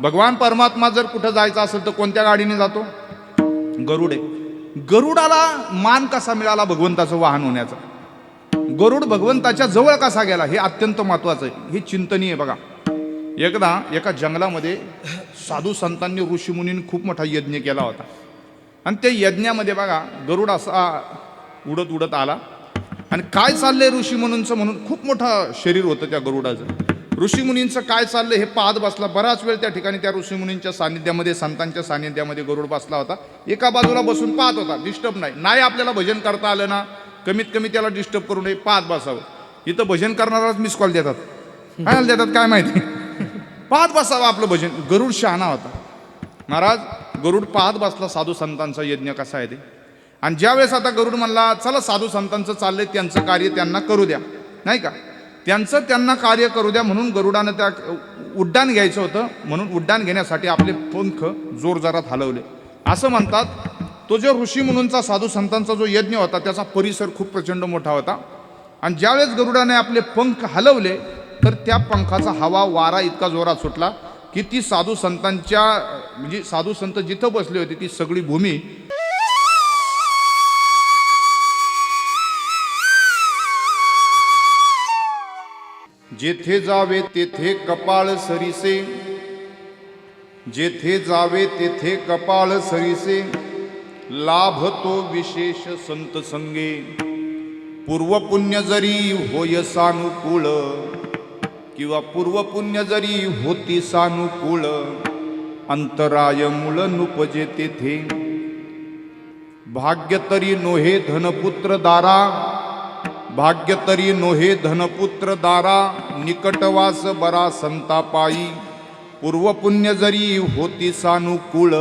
भगवान परमात्मा जर कुठं जायचं असेल तर कोणत्या गाडीने जातो? गरुड. आहे गरुडाला मान कसा मिळाला भगवंताचं वाहन होण्याचा? गरुड भगवंताच्या जवळ कसा गेला? हे अत्यंत महत्वाचं आहे. हे चिंतनीय बघा. एकदा एका जंगलामध्ये साधू संतांनी ऋषीमुनींनी खूप मोठा यज्ञ केला होता. आणि त्या यज्ञामध्ये बघा गरुड असा उडत उडत आला. आणि काय चाललंय ऋषीमुनींचं म्हणून खूप मोठं शरीर होतं त्या गरुडाचं. ऋषीमुनींचं काय चाललं हे पाहत बसला बराच वेळ त्या ठिकाणी त्या ऋषीमुनींच्या सानिध्यामध्ये संतांच्या सानिध्यामध्ये गरुड बसला होता. एका बाजूला बसून पाहत होता डिस्टर्ब नाही. नाही आपल्याला भजन करता आलं ना कमीत कमी त्याला डिस्टर्ब करू नये पाहत बसावं. इथं भजन करणाराच मिस कॉल देतात. काय देतात काय माहिती? पाहत बसावं आपलं भजन. गरुड शहाणा होता. महाराज गरुड पाहत बसला साधू संतांचा यज्ञ कसा आहे ते. आणि ज्यावेळेस आता गरुड म्हणला चला साधू संतांचं चाललंय त्यांचं कार्य त्यांना करू द्या. नाही का? त्यांचं त्यांना कार्य करू द्या म्हणून गरुडानं त्या उड्डाण घ्यायचं होतं. म्हणून उड्डाण घेण्यासाठी आपले पंख जोरजारात हलवले. असं म्हणतात तो जो ऋषी म्हणूनचा साधू संतांचा जो यज्ञ होता त्याचा परिसर खूप प्रचंड मोठा होता. आणि ज्यावेळेस गरुडाने आपले पंख हलवले तर त्या पंखाचा हवा वारा इतका जोरात सुटला की ती साधू संतांच्या म्हणजे साधू संत जिथं बसले होते ती सगळी भूमी जेथे जावे तेथे कपाळ सरीसे. जेथे जावे तेथे कपाळ सरीसे. लाभ तो विशेष संत संगे. पूर्वपुण्य जरी होय सानुकूळ किंवा पूर्वपुण्य जरी होती सानुकूळ अंतराय मुळ नुपजे तेथे. भाग्य तरी नोहे धनपुत्र दारा भाग्य तरी नोहे धनपुत्र दारा निकटवास बरा संतापायी. पूर्वपुण्य जरी होती सानुकूळ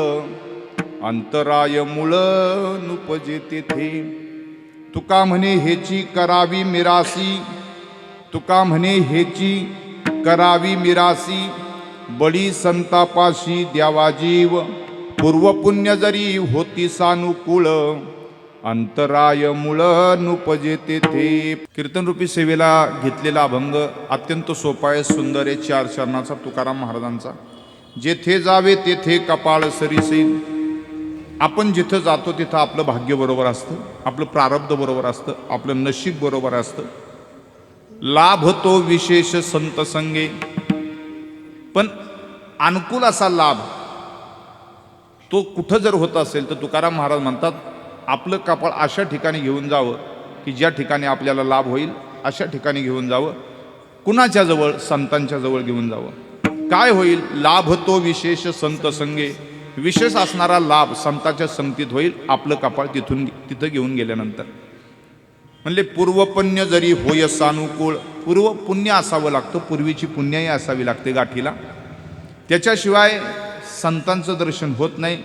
अंतराय मुळ नुपजे तेथे तुका म्हणे हेची करावी मिरासी तुका म्हणे हेची करावी मिरासी. बळी संतापाशी द्यावा जीव. पूर्वपुण्य जरी होती सानुकूळ अंतराय मुळ नुपजे तेथे कीर्तनरूपी सेवेला घेतलेला अभंग अत्यंत सोपा आहे सुंदर आहे चार चरणाचा तुकाराम महाराजांचा. जेथे जावे तेथे कपाळ सरीसे आपण जिथं जातो तिथं आपलं भाग्य बरोबर असतं आपलं प्रारब्ध बरोबर असतं आपलं नशीब बरोबर असतं. लाभ तो विशेष संत संगे. पण अनुकूल असा लाभ तो कुठं जर होत असेल तर तुकाराम महाराज म्हणतात आपलं कपाळ अशा ठिकाणी घेऊन जावं की ज्या ठिकाणी आपल्याला लाभ होईल अशा ठिकाणी घेऊन जावं. कुणाच्या जवळ? संतांच्या जवळ घेऊन जावं. काय होईल? लाभ तो विशेष संत संगे. विशेष असणारा लाभ संताच्या संगतीत होईल आपलं कपाळ तिथून तिथं घेऊन गेल्यानंतर. म्हणले पूर्वपुण्य जरी होय सानुकूळ पूर्व पुण्य असावं लागतं पूर्वीची पुण्याही असावी लागते गाठीला. त्याच्याशिवाय संतांचं दर्शन होत नाही.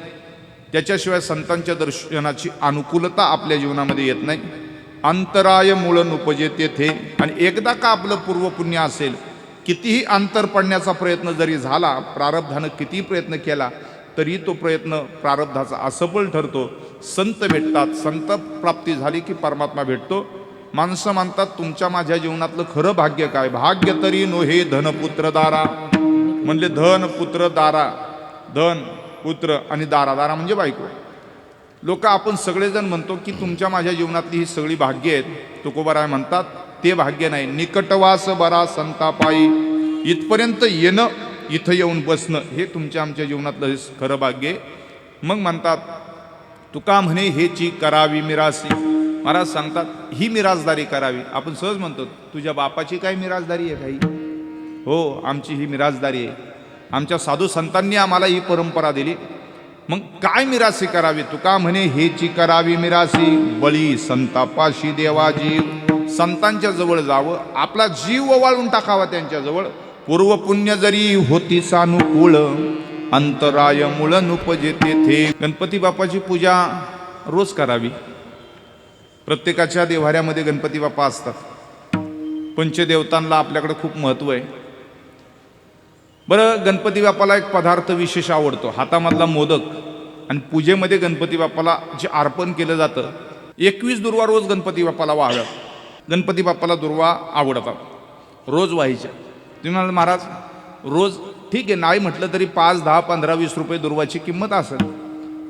त्याच्याशिवाय संतांच्या दर्शनाची अनुकूलता आपल्या जीवनामध्ये येत नाही. अंतराय मुळ नुपजे तेथे आणि एकदा का आपलं पूर्वपुण्य असेल कितीही अंतर पडण्याचा प्रयत्न जरी झाला प्रारब्धानं कितीही प्रयत्न केला तरी तो प्रयत्न प्रारब्धाचा असफल ठरतो. संत भेटतात. संत प्राप्ती झाली की परमात्मा भेटतो. माणसं मानतात तुमच्या माझ्या जीवनातलं खरं भाग्य काय? भाग्य तरी नो हे धनपुत्र दारा म्हणले धन पुत्र दारा धन. पुत्र आणि दारादारा म्हणजे बायको. लोक आपण सगळेजण म्हणतो की तुमच्या माझ्या जीवनातली ही सगळी भाग्य आहेत. तुकोबाराय म्हणतात ते भाग्य नाही. निकटवास बरा संतापायी. इथपर्यंत येणं इथं येऊन बसणं हे तुमच्या आमच्या जीवनातलं हे खरं भाग्य आहे. मग म्हणतात तुका म्हणे हेची करावी मिरासी. महाराज सांगतात ही मिराजदारी करावी. आपण सहज म्हणतो तुझ्या बापाची काय मिराजदारी आहे काही हो आमची ही मिराजदारी आहे. आमच्या साधू संतांनी आम्हाला ही परंपरा दिली. मग काय मिरासी करावी? तुका म्हणे हेची करावी मिरासी. बळी संतापाशी देवा जीव संतांच्या जवळ जावं. आपला जीव ओवाळून टाकावा त्यांच्याजवळ पूर्वपुण्य जरी होती सानुकूळ अंतराय मुळ नुपजे तेथे. गणपती बाप्पाची पूजा रोज करावी. प्रत्येकाच्या देवाऱ्यामध्ये गणपती बाप्पा असतात. पंचदेवतांना आपल्याकडे खूप महत्त्व आहे. बरं गणपती बाप्पाला एक पदार्थ विशेष आवडतो हातामधला मोदक. आणि पूजेमध्ये गणपती बाप्पाला जे अर्पण केलं जातं एकवीस दुर्वा रोज गणपती बाप्पाला वाहव्यात. गणपती बाप्पाला दुर्वा आवडतात. रोज व्हायच्या. तुम्ही म्हणाल महाराज रोज ठीक आहे नाही म्हटलं तरी पाच दहा पंधरा वीस रुपये दुर्वाची किंमत असेल.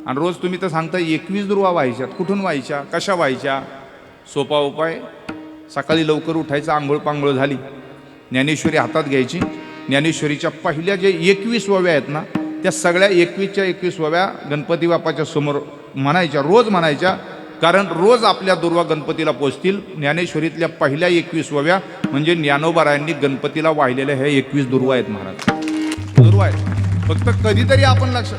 आणि रोज तुम्ही तर सांगता एकवीस दुर्वा व्हायच्यात. कुठून व्हायच्या? कशा व्हायच्या? सोपा उपाय सकाळी लवकर उठायचं आंघोळ पांघोळ झाली. ज्ञानेश्वरी हातात घ्यायची. ज्ञानेश्वरीच्या पहिल्या जे एकवीस वव्या आहेत ना त्या सगळ्या एकवीसच्या एकवीस वव्या गणपती बाप्पाच्या समोर म्हणायच्या रोज म्हणायच्या. कारण रोज आपल्या दुर्वा गणपतीला पोचतील ज्ञानेश्वरीतल्या पहिल्या एकवीस वव्या म्हणजे ज्ञानोबारायांनी गणपतीला वाहिलेल्या ह्या एकवीस दुर्वा आहेत महाराज. दुर्वा आहेत. फक्त कधीतरी आपण लक्षात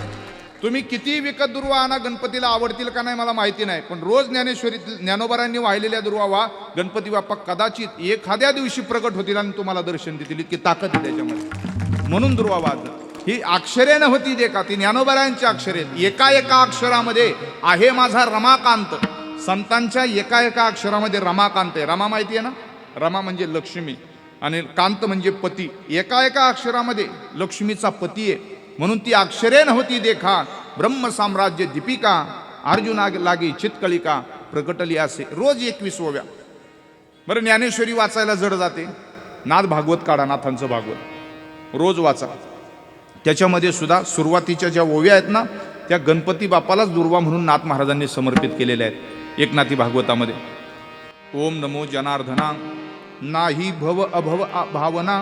तुम्ही किती विकत दुर्वा आणा गणपतीला आवडतील का नाही मला माहिती नाही. पण रोज ज्ञानेश्वरीत ज्ञानोबारांनी वाहिलेल्या दुर्वा वा गणपती बाप्पा कदाचित एखाद्या दिवशी प्रकट होतील आणि तुम्हाला दर्शन देतील. इतकी ताकद आहे त्याच्यामध्ये. म्हणून दुर्वा वाद ही अक्षरे होती दे का ती ज्ञानोबरांची अक्षरे एका एका अक्षरामध्ये आहे माझा रमाकांत. संतांच्या एका एका अक्षरामध्ये रमाकांत आहे. रमा माहिती आहे ना? रमा म्हणजे लक्ष्मी आणि कांत म्हणजे पती. एका एका अक्षरामध्ये लक्ष्मीचा पती आहे. म्हणून ती अक्षरे नव्हती देखा ब्रह्म साम्राज्य दीपिका अर्जुना लागी चितकळिका प्रकटली असे रोज एकवीस ओव्या बरं ज्ञानेश्वरी वाचायला जड जाते. नाथ भागवत काढा नाथांचं भागवत. रोज वाचा. त्याच्यामध्ये सुद्धा सुरुवातीच्या ज्या ओव्या आहेत ना त्या गणपती बाप्पालाच दुर्वा म्हणून नाथ महाराजांनी समर्पित केलेल्या आहेत एकनाथी भागवतामध्ये. ओम नमो जनार्दना. नाही भव अभव भावना.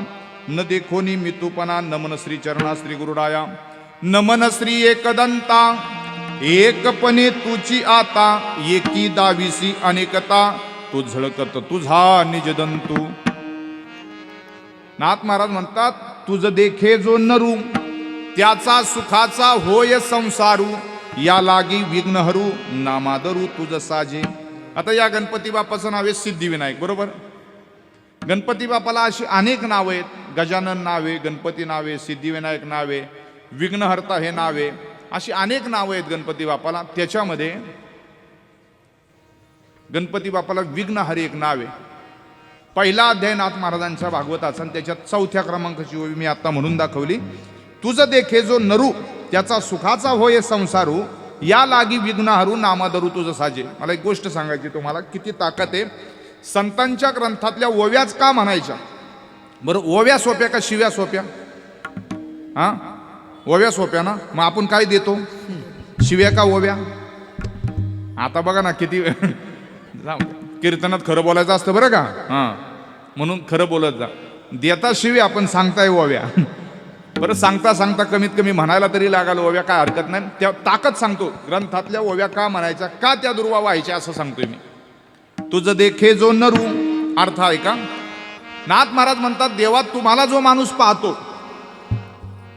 न देखोनी मितुपना नमन श्री चरणा श्री गुरुडाया। नमन श्री एकदंता एकपणे तुझी आता एकी दाविसी अनेकता। तू झळकत तुझा निजदंतू। नाथ महाराज म्हणतात तुझ देखे जो नरू त्याचा सुखाचा होय संसारू या लागी विघ्नहरू नामादरू तुझ साजे। आता या गणपती बाप्पाचं नाव आहे सिद्धिविनायक बरोबर? गणपती बापाला अशी अनेक नावं आहेत. गजानन नावे गणपती नावे सिद्धिविनायक नावे विघ्नहर्ता हे नावे अशी अनेक नावं आहेत गणपती बापाला त्याच्यामध्ये गणपती बापाला विघ्नहरी एक नाव आहे. पहिला अध्याय नाथ महाराजांच्या भागवताचा आणि त्याच्यात चौथ्या क्रमांकाची ओवी मी आता म्हणून दाखवली. तुझं देखे जो नरू त्याचा सुखाचा होय संसारू या लागी विघ्नहरू नामादरू तुझं साजे. मला एक गोष्ट सांगायची तुम्हाला किती ताकद आहे. संतांच्या ग्रंथातल्या ओव्याच का म्हणायच्या? बरं ओव्या सोप्या का शिव्या सोप्या? हा? ओव्या सोप्या ना? मग आपण काय देतो? शिव्या का ओव्या? आता बघा ना किती जाऊ कीर्तनात खरं बोलायचं असतं बरं का? हां. म्हणून खरं बोलत जा. देता शिवी आपण सांगताय ओव्या. बरं सांगता सांगता कमीत कमी म्हणायला तरी लागाल ओव्या काय हरकत नाही. त्या ताकद सांगतो. ग्रंथातल्या ओव्या का म्हणायच्या? का त्या दुर्वा व्हायच्या असं सांगतोय मी. तुझं देखे जो नरू. अर्थ आहे का? नाथ महाराज म्हणतात देवा तुम्हाला जो माणूस पाहतो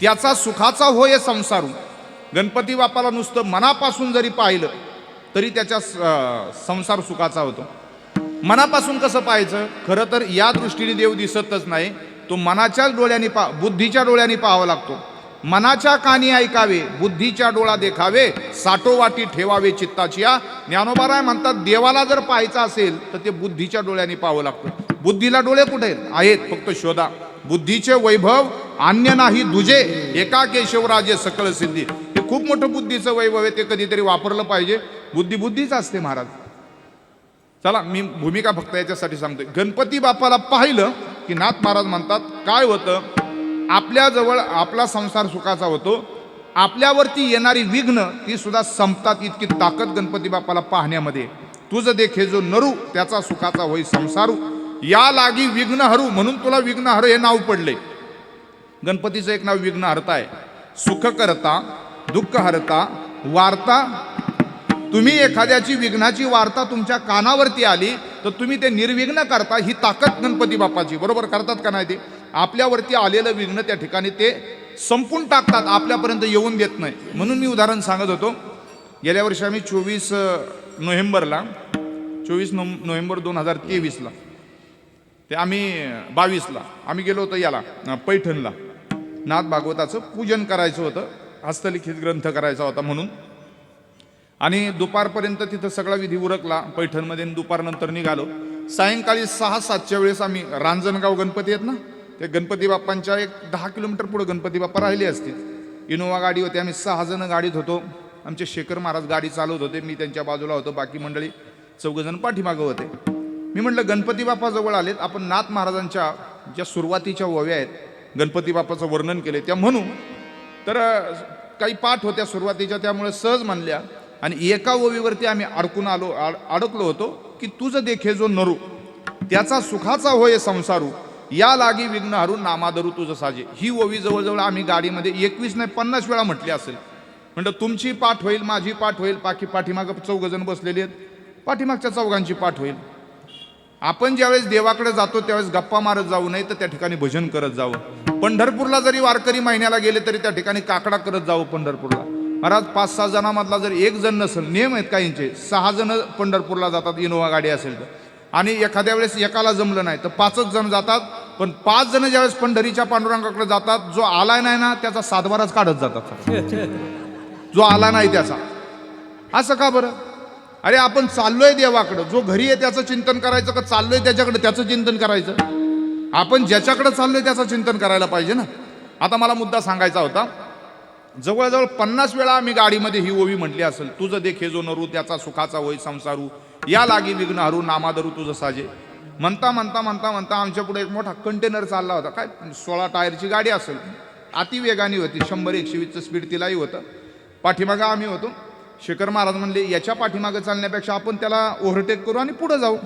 त्याचा सुखाचा होय संसारू गणपती बाप्पाला नुसतं मनापासून जरी पाहिलं तरी त्याच्या स- संसार सुखाचा होतो. मनापासून कसं पाहायचं? खरं तर या दृष्टीने देव दिसतच नाही. तो मनाच्याच डोळ्यांनी पा बुद्धीच्या डोळ्यांनी पाहावा लागतो. मनाच्या कानी ऐकावे बुद्धीच्या डोळा देखावे साठोवाटी ठेवावे चित्ताची या ज्ञानोबाराय म्हणतात देवाला जर पाहायचं असेल तर ते बुद्धीच्या डोळ्याने पाहावं लागतं. बुद्धीला डोळे कुठे? आहेत आहेत फक्त शोधा. बुद्धीचे वैभव अन्य नाही दुजे. एका केशवराजे सकळ सिद्धी. हे खूप मोठं बुद्धीचं वैभव आहे ते कधीतरी वापरलं पाहिजे. बुद्धी बुद्धीच असते महाराज. चला मी भूमिका फक्त याच्यासाठी सांगतोय. गणपती बाप्पाला पाहिलं की नाथ महाराज म्हणतात काय होतं? आपल्याजवळ आपला संसार सुखाचा होतो आपल्यावरती येणारी विघ्न ती सुद्धा संपतात इतकी ताकद गणपती बाप्पाला पाहण्यामध्ये. तुझं देखे जो नरू त्याचा सुखाचा होई संसारू. या लागी विघ्न हरू म्हणून तुला विघ्न हर हे नाव पडले. गणपतीचं एक नाव विघ्न हरताय आहे. सुख करता दुःख हरता वार्ता. तुम्ही एखाद्याची विघ्नाची वार्ता तुमच्या कानावरती आली तर तुम्ही ते निर्विघ्न करता ही ताकद गणपती बाप्पाची. बरोबर करतात का नाही ते? आपल्यावरती आलेलं विघ्न त्या ठिकाणी ते संपून टाकतात आपल्यापर्यंत येऊन देत नाही. म्हणून मी उदाहरण सांगत होतो. गेल्या वर्षी आम्ही चोवीस नोव्हेंबरला चोवीस नो नोव्हेंबर दोन हजार तेवीसला ते आम्ही बावीसला आम्ही गेलो होतो याला पैठणला. नाथ भागवताचं पूजन करायचं होतं हस्तलिखित ग्रंथ करायचा होता म्हणून. आणि दुपारपर्यंत तिथं सगळा विधी उरकला पैठणमध्ये दुपारनंतर निघालो. सायंकाळी सहा सातच्या वेळेस आम्ही रांजणगाव गणपती आहेत ना ते गणपती बाप्पांच्या एक दहा किलोमीटर पुढे गणपती बाप्पा राहिले असतील. इनोवा गाडी होती आम्ही सहा जण गाडीत होतो. आमचे शेखर महाराज गाडी चालवत होते मी त्यांच्या बाजूला होतो बाकी मंडळी चौघजण पाठीमागं होते. मी म्हटलं गणपती बाप्पाजवळ आलेत आपण नाथ महाराजांच्या ज्या सुरुवातीच्या ओव्या आहेत गणपती बाप्पाचं वर्णन केले त्या म्हणू. तर काही पाठ होत्या सुरुवातीच्या त्यामुळे सहज म्हणल्या आणि एका ओवीवरती आम्ही अडकून आलो आड अडकलो होतो की तुझं देखे जो नरू त्याचा सुखाचा होय संसारू या लागी विघ्न हरून नामाधरू तुझं साजे. ही ओवी जवळजवळ आम्ही गाडीमध्ये एकवीस नाही पन्नास वेळा म्हटली असेल. म्हणलं तुमची पाठ होईल माझी पाठ होईल पाठी पाठीमागं चौघजण बसलेली आहेत. पाठीमागच्या चौघांची पाठ होईल. आपण ज्यावेळेस देवाकडे जातो त्यावेळेस गप्पा मारत जाऊ नये तर त्या ठिकाणी भजन करत जावं. पंढरपूरला जरी वारकरी महिन्याला गेले तरी त्या ठिकाणी काकडा करत जावं पंढरपूरला. महाराज पाच सहा जणामधला जर एक जण नसेल नियम आहेत काहींचे सहा जण पंढरपूरला जातात इनोवा गाडी असेल तर. आणि एखाद्या वेळेस एकाला जमलं नाही तर पाचच जण जातात पण पाच जण ज्यावेळेस पंढरीच्या पांडुरंगाकडे जातात जो आला नाही ना त्याचा सातबाराच काढत जातात जो आला नाही त्याचा. असं का बरं? अरे आपण चाललोय देवाकडं. जो घरी आहे त्याचं चिंतन करायचं का चाललोय त्याच्याकडे त्याचं चिंतन करायचं? आपण ज्याच्याकडे चाललोय त्याचं चिंतन करायला पाहिजे ना. आता मला मुद्दा सांगायचा होता. जवळजवळ पन्नास वेळा आम्ही गाडीमध्ये ही ओवी म्हटली असेल. तुझं देखे जो नरू त्याचा सुखाचा होय संसारू. या लागी विघ्न हरू नामाधरू तुझं साजे म्हणता म्हणता म्हणता म्हणता आमच्या पुढे एक मोठा कंटेनर चालला होता. काय? सोळा टायरची गाडी असेल. अतिवेगाने होती. शंभर एकशे वीसचं स्पीड तिलाही होतं. पाठीमागं आम्ही होतो. शेखर महाराज म्हणले याच्या पाठीमागं चालण्यापेक्षा आपण त्याला ओव्हरटेक करू आणि पुढं जाऊ.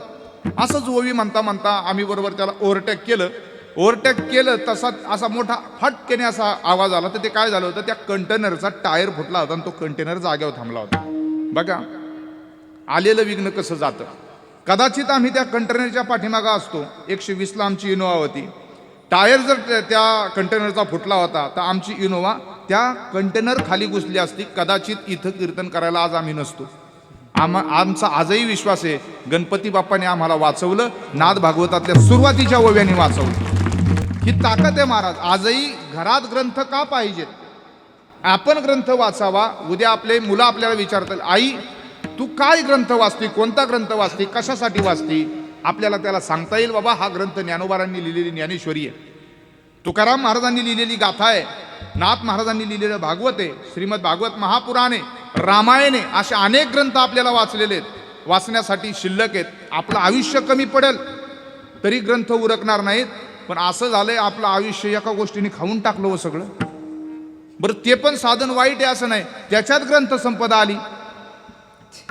असंच ओवी म्हणता म्हणता आम्ही बरोबर त्याला ओव्हरटेक केलं. ओव्हरटेक केलं तसा असा मोठा फटकेने असा आवाज आला. तर ते काय झालं होतं? त्या कंटेनरचा टायर फुटला होता आणि तो कंटेनर जागेवर थांबला होता. बघा. आलेलं विघ्न कसं जातं? कदाचित आम्ही त्या कंटेनरच्या पाठीमागं असतो. एकशे वीसला आमची इनोवा होती. टायर जर त्या- त्या कंटेनरचा फुटला होता तर आमची इनोवा त्या कंटेनर खाली घुसली असती. कदाचित इथं कीर्तन करायला आज आम्ही नसतो. आम आमचा आजही विश्वास आहे गणपती बाप्पाने आम्हाला वाचवलं नाद भागवतातल्या सुरुवातीच्या ओव्याने वाचवलं. ही ताकद आहे महाराज. आजही घरात ग्रंथ का पाहिजेत? आपण ग्रंथ वाचावा. उद्या आपले मुलं आपल्याला विचारतात आई तू काय ग्रंथ वाचते कोणता ग्रंथ वाचते कशासाठी वाचते? आपल्याला त्याला सांगता येईल बाबा हा ग्रंथ ज्ञानोबारांनी लिहिलेली ज्ञानेश्वरी आहे. तुकाराम महाराजांनी लिहिलेली गाथा आहे. नाथ महाराजांनी लिहिलेलं भागवत आहे. श्रीमद भागवत महापुराणे रामायणे असे अनेक ग्रंथ आपल्याला वाचलेले आहेत. वाचण्यासाठी शिल्लक आहेत. आपलं आयुष्य कमी पडेल. तरी ग्रंथ उरकणार नाहीत. पण असं झालंय आपलं आयुष्य एका गोष्टीने खाऊन टाकलं हो सगळं. बरं ते पण साधन वाईट आहे असं नाही. त्याच्यात ग्रंथ संपदा आली.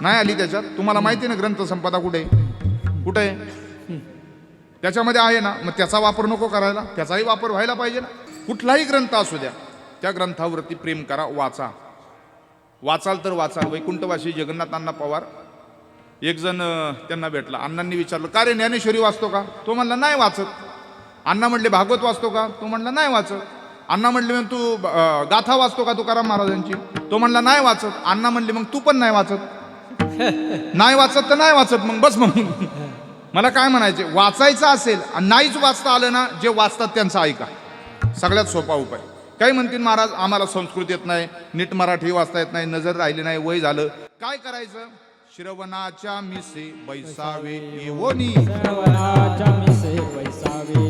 नाही आली त्याच्यात. तुम्हाला माहिती आहे ना ग्रंथ संपदा कुठे? आहे? कुठे? आहे त्याच्यामध्ये आहे ना मग त्याचा वापर नको करायला. त्याचाही वापर व्हायला पाहिजे ना. कुठलाही ग्रंथ असू द्या त्या ग्रंथावरती प्रेम करा वाचा. वाचाल तर वाचाल वैकुंठवासी जगन्नाथ अण्णा पवार. एक जण त्यांना भेटला. अण्णांनी विचारलं का रे ज्ञानेश्वरी वाचतो का? तो म्हणला नाही वाचत. अण्णा म्हणले भागवत वाचतो का? तो म्हणला नाही वाचत. अण्णा म्हणले मग तू गाथा वाचतो का तुकाराम महाराजांची? तो म्हणला नाही वाचत. अण्णा म्हणले मग तू पण नाही वाचत. नाही वाचत तर नाही वाचत मग बस मग. मला काय म्हणायचे वाचायचं असेल आणि नाहीच वाचता आलं ना जे वाचतात त्यांचं ऐका. सगळ्यात सोपा उपाय. काही म्हणतील महाराज आम्हाला संस्कृत येत नाही नीट मराठी वाचता येत नाही नजर राहिली नाही वय झालं. काय करायचं? श्रवणाच्या मिसे बैसावे येवोनी. श्रवणाच्या मिसे बैसावे.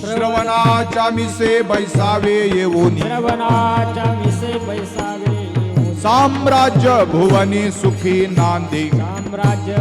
श्रवणाच्या मिसे बैसावे येवोनी. श्रवणाच्या मिसे बैसावे. साम्राज्य भुवनी सुखी नांदी। साम्राज्य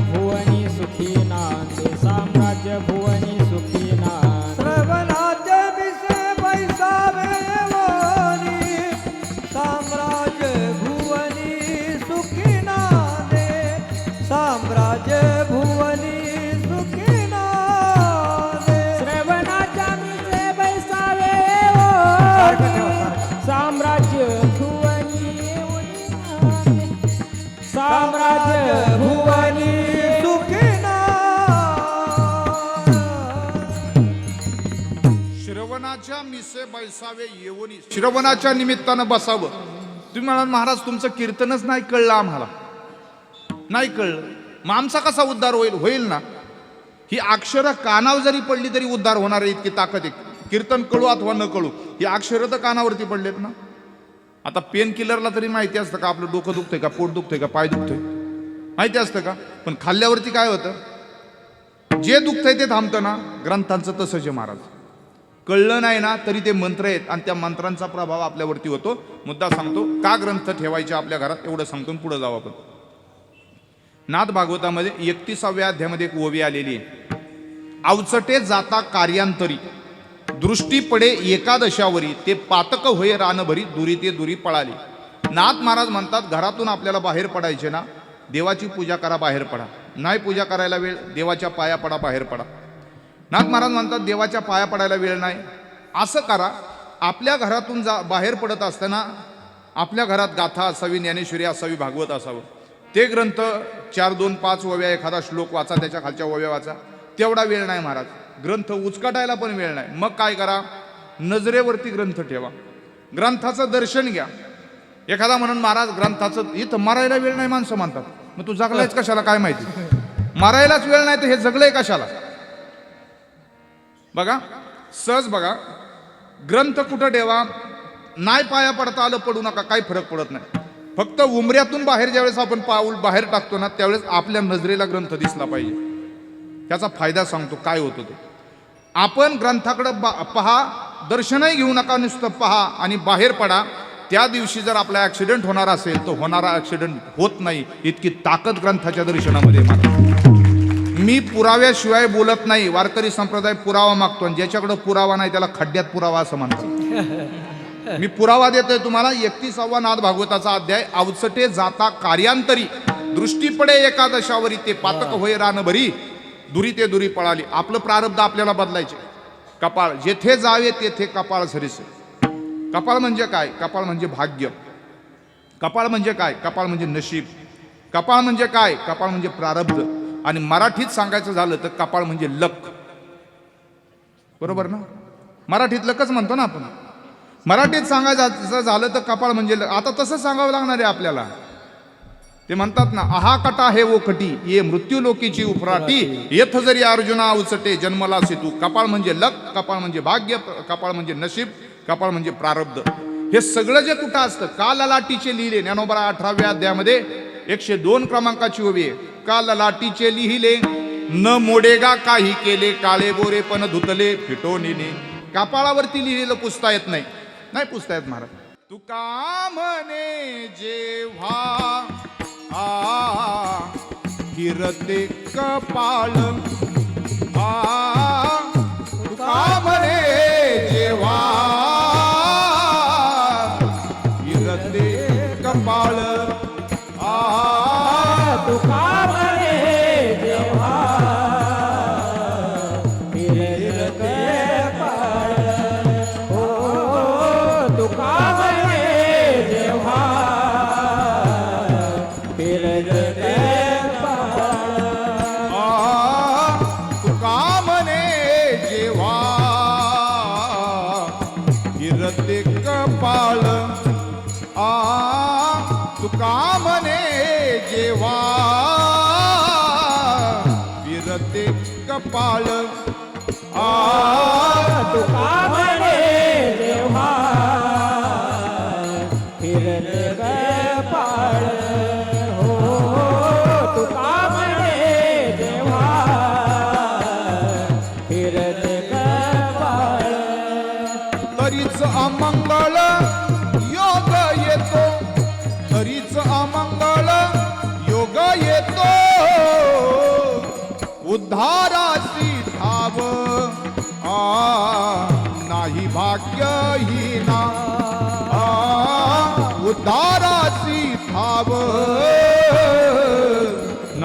श्रवणाच्या मिसे बैसावे येवोनी श्रवणाच्या निमित्तानं बसावं. तुम्ही म्हणाल महाराज तुमचं कीर्तनच नाही कळलं आम्हाला. नाही कळलं. मग आमचा कसा उद्धार होईल? होईल ना. ही अक्षरं कानावर जरी पडली तरी उद्धार होणार आहे इतकी ताकद आहे कीर्तन कळू अथवा न कळू ही अक्षरं तर कानावरती पडलेत ना. आता पेन किलरला तरी माहिती असतं का? आपलं डोकं दुखतंय का? पोट दुखतंय का? पाय दुखतोय? माहिती असतं का? पण खाल्ल्यावरती काय होतं? जे दुखतंय ते थांबतं ना. ग्रंथांचं तसंच आहे महाराज. कळलं नाही ना तरी ते मंत्र आहेत. आणि त्या मंत्रांचा प्रभाव आपल्यावरती होतो. मुद्दा सांगतो का ग्रंथ ठेवायचे आपल्या घरात? एवढं सांगतो पुढे जाऊ आपण. नाथ भागवतामध्ये एकतीसाव्या अध्यामध्ये एक ओवी आलेली आहे. अवचटे जाता कार्यांतरी दृष्टी पडे एकादशावरी ते पातक होय रानभरी दुरी ते दुरी पळाली. नाथ महाराज म्हणतात घरातून आपल्याला बाहेर पडायचे ना देवाची पूजा करा बाहेर पडा. नाही पूजा करायला वेळ देवाच्या पाया पडा बाहेर पडा. नाथ महाराज म्हणतात देवाच्या पाया पडायला वेळ नाही. असं करा. आपल्या घरातून जा बाहेर पडत असताना आपल्या घरात गाथा असावी ज्ञानेश्वरी असावी भागवत असावं. ते ग्रंथ चार दोन पाच वव्या एखादा श्लोक वाचा त्याच्या खालच्या वव्या वाचा. तेवढा वेळ नाही महाराज. ग्रंथ उचकाटायला पण वेळ नाही. मग काय करा? नजरेवरती ग्रंथ ठेवा. ग्रंथाचं दर्शन घ्या. एखादा म्हणून महाराज ग्रंथाचं इथं मारायला वेळ नाही माणसं म्हणतात. मग तू जगलायच कशाला? काय माहिती? मारायलाच वेळ नाही तर हे जगलंय कशाला? बघा सहज बघा ग्रंथ कुठं ठेवा नाही पाया पडता आलं पडू नका काही फरक पडत नाही. फक्त उमऱ्यातून बाहेर ज्यावेळेस आपण पाऊल बाहेर टाकतो ना त्यावेळेस आपल्या नजरेला ग्रंथ दिसला पाहिजे. त्याचा फायदा सांगतो काय होतो ते. आपण ग्रंथाकडं बा पहा दर्शनही घेऊ नका नुसतं पहा आणि बाहेर पडा. त्या दिवशी जर आपला ॲक्सिडेंट होणार असेल तर होणारा ॲक्सिडेंट होत नाही इतकी ताकद ग्रंथाच्या दर्शनामध्ये मात्र. मी पुराव्याशिवाय बोलत नाही. वारकरी संप्रदाय पुरावा मागतो आणि ज्याच्याकडे पुरावा नाही त्याला खड्ड्यात पुरावा असं म्हणतात. मी पुरावा देतोय तुम्हाला. एकतीसावा नाद भागवताचा अध्याय. अवचटे जाता कार्यांतरी. दृष्टी पडे एकादशावरी. ते पातक होय रानभरी दुरी ते दुरी पळाली. आपलं प्रारब्ध आपल्याला बदलायचे. कपाळ. जेथे जावे तेथे कपाळ सरीसे कपाळ म्हणजे काय? कपाळ म्हणजे भाग्य. कपाळ म्हणजे काय? कपाळ म्हणजे नशीब. कपाळ म्हणजे काय? कपाळ म्हणजे प्रारब्ध. आणि मराठीत सांगायचं झालं तर कपाळ म्हणजे लक. बरोबर ना? मराठीत लकच म्हणतो ना आपण. मराठीत सांगायचं झालं तर कपाळ म्हणजे लक. आता तसं सांगावं लागणार आहे आपल्याला. ते म्हणतात ना आहा कटा हे वो कटी ये मृत्यू लोकीची उफराटी येथ जरी अर्जुना उचटे जन्मला सेतू. कपाळ म्हणजे लक कपाळ म्हणजे भाग्य कपाळ म्हणजे नशीब कपाळ म्हणजे प्रारब्ध. हे सगळं जे कुठं असतं का ललाटीचे लिहिले? ज्ञानोबरा अठराव्या अध्यायामध्ये एकशे दोन क्रमांकाची ओवी आहे. का ललाटीचे लिहिले. न मोडेगा काही केले काळे बोरे पण धुतले फिटोनीने. कपाळावरती लिहिलेलं पुसता येत नाही. नाही पुसता येत महाराज. तुका म्हणे जेव्हा आ किरते कपाळ. तुका म्हणे जेव्हा किरते कपाळ. तुका म्हणे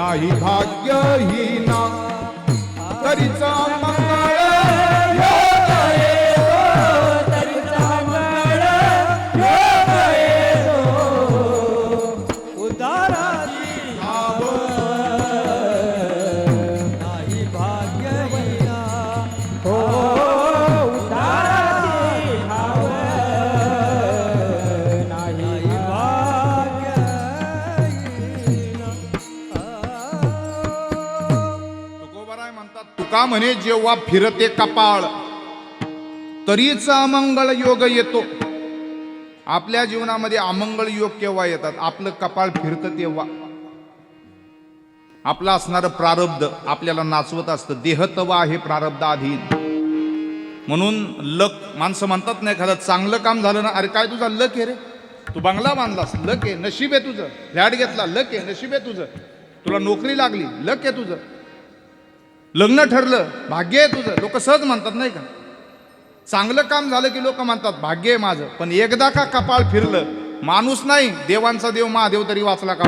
नाही भाग्यहीना. तरीचा मंगळ का म्हणे जेव्हा फिरते कपाळ तरीच अमंगळ योग येतो. आपल्या जीवनामध्ये अमंगळ योग केव्हा येतात? आपलं कपाळ फिरतं तेव्हा. आपलं असणारं प्रारब्ध आपल्याला नाचवत असतं. देह तवा प्रारब्ध प्रारब्धाधीन. म्हणून लक माणसं म्हणतात ना एखादं चांगलं काम झालं ना अरे काय तुझा लक आहे रे? तू बंगला बांधलास लक आहे नशीब आहे तुझं. फ्लॅट घेतला लक आहे नशीब आहे तुझं. तुला नोकरी लागली लक आहे तुझं. लग्न ठरलं भाग्य आहे तुझं. लोक सहज म्हणतात नाही का? चांगलं काम झालं की लोक म्हणतात भाग्य आहे माझं. पण एकदा का कपाळ फिरलं माणूस नाही देवांचा देव महादेव तरी वाचला का?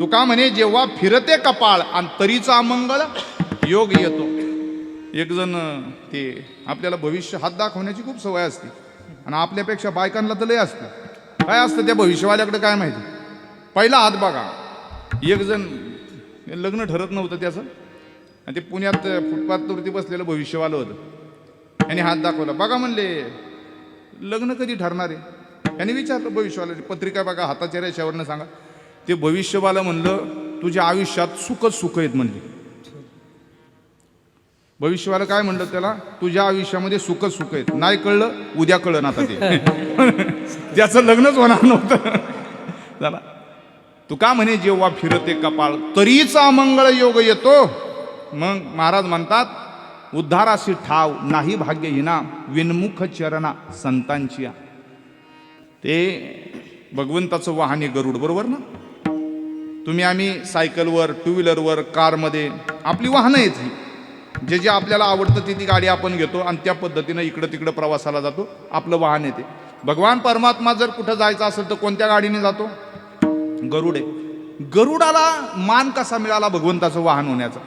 तू का म्हणे जेव्हा फिरते कपाळ आणि तरीचा अमंगळ योग येतो. एक जण ते आपल्याला भविष्य हात दाखवण्याची खूप सवय असते. आणि आपल्यापेक्षा बायकांना तर लय असतं. काय असतं त्या भविष्यवाल्याकडे काय माहिती? पहिला हात बघा. एक जण लग्न ठरत नव्हतं त्याचं. आणि ते पुण्यात फुटपाथवरती बसलेलं भविष्यवालं होतं. यांनी हात दाखवला. बघा म्हणले लग्न कधी ठरणार आहे? यांनी विचारलं भविष्यवाला पत्रिका बघा हाताच्या रेषावरनं सांगा. ते भविष्यवाला म्हणलं तुझ्या आयुष्यात सुखच सुख आहेत म्हणले. भविष्यवाला काय म्हणलं त्याला? तुझ्या आयुष्यामध्ये सुखच सुख आहेत. नाही कळलं उद्या कळलं आता ते. त्याचं लग्नच होणार नव्हतं. झाला. तू का म्हणे जेव्हा फिरते कपाळ तरीचा मंगळ योग येतो. मग महाराज म्हणतात उद्धाराशी ठाव नाही भाग्य हिना विनमुख चरणा संतांची ते भगवंताचं वाहन आहे गरुड बरोबर ना? तुम्ही आम्ही सायकलवर टू व्हीलरवर कारमध्ये आपली वाहनं आहेत ही. जे जे आपल्याला आवडतं ती ती गाडी आपण घेतो आणि त्या पद्धतीनं इकडं तिकडं प्रवासाला जातो आपलं वाहन येते भगवान परमात्मा जर कुठं जायचं असेल तर कोणत्या गाडीने जातो? गरुड आहे. गरुडाला मान कसा मिळाला भगवंताचं वाहन होण्याचा?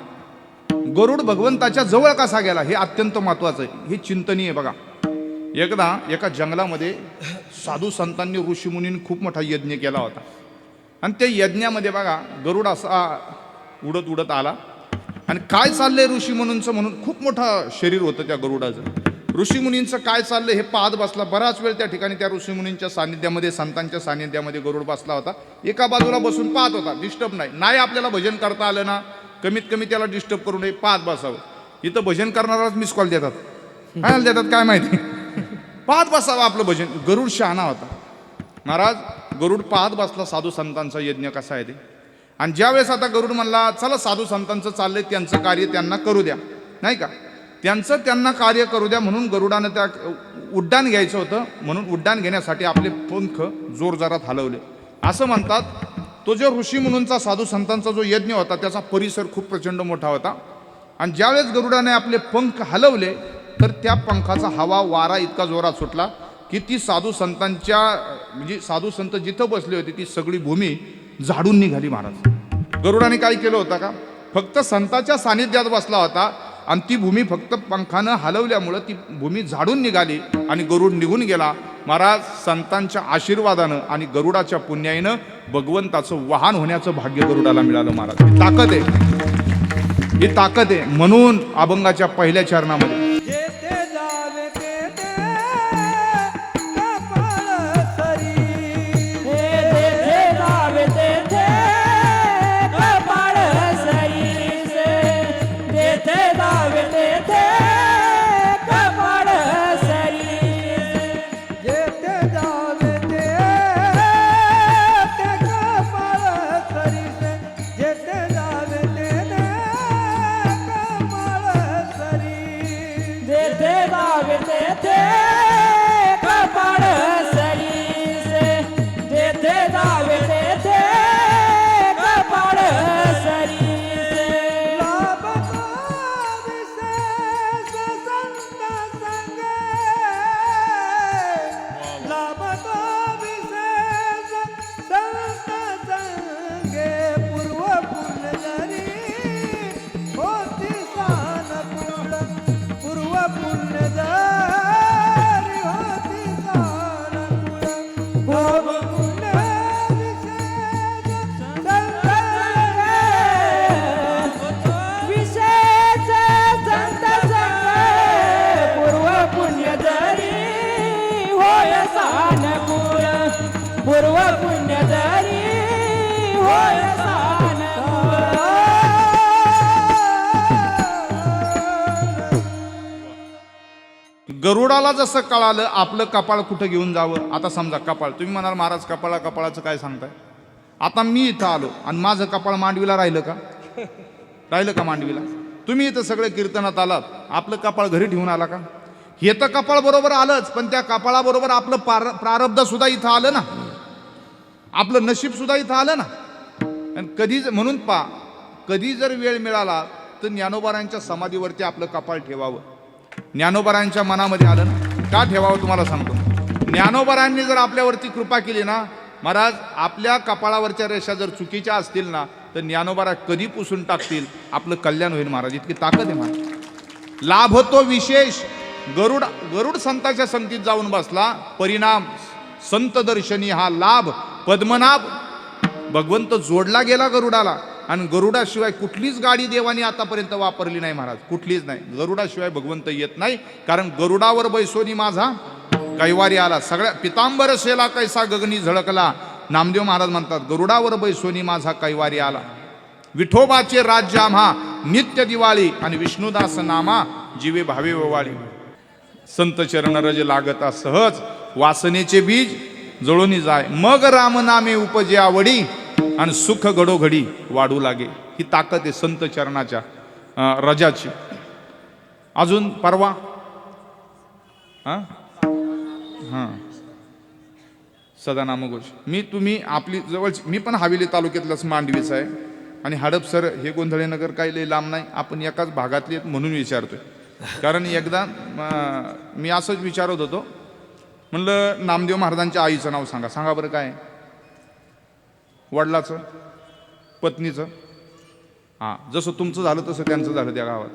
गरुड भगवंताच्या जवळ कसा गेला हे अत्यंत महत्वाचं आहे. हे चिंतनीय बघा. एकदा एका जंगलामध्ये साधू संतांनी ऋषीमुनींनी खूप मोठा यज्ञ केला होता. आणि त्या यज्ञामध्ये बघा गरुड असा उडत उडत आला. आणि काय चाललंय ऋषी मुनींचं म्हणून खूप मोठं शरीर होतं त्या गरुडाचं. ऋषीमुनींचं काय चाललंय हे पाहत बसला बराच वेळ त्या ठिकाणी त्या ऋषीमुनींच्या सानिध्यामध्ये संतांच्या सानिध्यामध्ये गरुड बसला होता. एका बाजूला बसून पाहत होता डिस्टर्ब नाही. नाही आपल्याला भजन करता आलं ना कमीत कमी त्याला डिस्टर्ब करू नये पाहत बसावं. इथं भजन करणाराच मिस कॉल देतात. काय देतात काय माहिती? पाहत बसावं आपलं भजन. गरुड शहाणा होता. महाराज गरुड पाहत बसला साधू संतांचा यज्ञ कसा आहे ते. आणि ज्यावेळेस आता गरुड म्हणला चला साधू संतांचं चाललंय त्यांचं कार्य त्यांना करू द्या. नाही का? त्यांचं त्यांना कार्य करू द्या म्हणून गरुडानं त्या उड्डाण घ्यायचं होतं. म्हणून उड्डाण घेण्यासाठी आपले पंख जोरजोरात हलवले. असं म्हणतात तो जो ऋषी म्हणूनचा साधू संतांचा जो यज्ञ होता त्याचा परिसर खूप प्रचंड मोठा होता. आणि ज्यावेळेस गरुडाने आपले पंख हलवले तर त्या पंखाचा हवा वारा इतका जोरात सुटला की ती साधू संतांच्या म्हणजे साधू संत जिथं बसले होते ती सगळी भूमी झाडून निघाली महाराज. गरुडाने काय केलं होतं का? फक्त संताच्या सानिध्यात बसला होता आणि ती भूमी फक्त पंखानं हलवल्यामुळं ती भूमी झाडून निघाली आणि गरुड निघून गेला. महाराज संतांच्या आशीर्वादानं आणि गरुडाच्या पुण्याईनं भगवंताचं वाहन होण्याचं भाग्य गरुडाला मिळालं महाराज. ही ताकद आहे. ही ताकद आहे. म्हणून अभंगाच्या पहिल्या चरणामध्ये गरुडाला जसं कळालं आपलं कपाळ कुठं घेऊन जावं? आता समजा कपाळ तुम्ही म्हणाल महाराज कपाळा कपाळाचं काय सांगताय? आता मी इथं आलो आणि माझं कपाळ मांडवीला राहिलं का? राहिलं का मांडवीला? तुम्ही इथं सगळे कीर्तनात आलात आपलं कपाळ घरी ठेवून आला का? हे तर कपाळ बरोबर आलंच पण त्या कपाळाबरोबर आपलं प्रार प्रारब्ध सुद्धा इथं आलं ना. आपलं नशीब सुद्धा इथं आलं ना. आणि कधी म्हणून पा कधी जर वेळ मिळाला तर ज्ञानोबारांच्या समाधीवरती आपलं कपाळ ठेवावं. ज्ञानोबारांच्या मनामध्ये आलं ना का ठेवावं तुम्हाला सांगतो. ज्ञानोबारांनी जर आपल्यावरती कृपा केली ना महाराज आपल्या कपाळावरच्या रेषा जर चुकीच्या असतील ना तर ज्ञानोबारा कधी पुसून टाकतील? आपलं कल्याण होईल महाराज इतकी ताकद आहे महाराज. लाभ तो विशेष. गरुड गरुड संतांच्या संगतीत जाऊन बसला परिणाम. संत दर्शनी हा लाभ. पद्मनाभ. भगवंत जोडला गेला गरुडाला आणि गरुडाशिवाय कुठलीच गाडी देवानी आतापर्यंत वापरली नाही महाराज कुठलीच नाही. गरुडाशिवाय भगवंत येत नाही कारण गरुडावर बैसोनी माझा कैवारी आला. सगळ्या पितांबर शेला कैसा गगनी झळकला. नामदेव महाराज म्हणतात गरुडावर बैसोनी माझा कैवारी आला. विठोबाचे राज्य आम्हा नित्य दिवाळी आणि विष्णुदास नामा जीवे भावे ववाळी संत चरण रज लागता सहज वासनेचे बीज जळूनी जाय. मग रामनामे उपजे आवडी आणि सुख घडोघडी वाढू लागे. ही ताकद आहे संत चरणाच्या रजाची. अजून परवा? हां? हां. सदा मी तुम्ही आपली जवळची मी पण हवेली तालुक्यातलाच मांडवीच आहे. आणि हडपसर हे गोंधळे नगर काही लई लांब नाही. आपण एकाच भागातली आहेत म्हणून विचारतोय. कारण एकदा मी असंच विचारत होतो म्हणलं नामदेव महाराजांच्या आईचं नाव सांगा. सांगा बरं काय? वडिलाचं? पत्नीचं? हां जसं तुमचं झालं तसं त्यांचं झालं त्या गावात.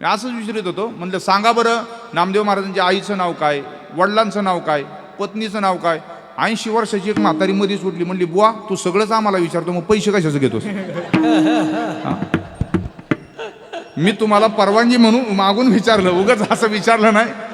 मी असंच विचारित होतो. म्हणलं सांगा बरं नामदेव महाराजांच्या आईचं नाव काय? वडिलांचं नाव काय? पत्नीचं नाव काय? ऐंशी वर्षाची एक म्हातारी मध्ये सुटली म्हणली बुवा तू सगळंच आम्हाला विचारतो मग पैसे कशाचं घेतोस? मी तुम्हाला परवानगी म्हणून मागून विचारलं. उगाच असं विचारलं नाही.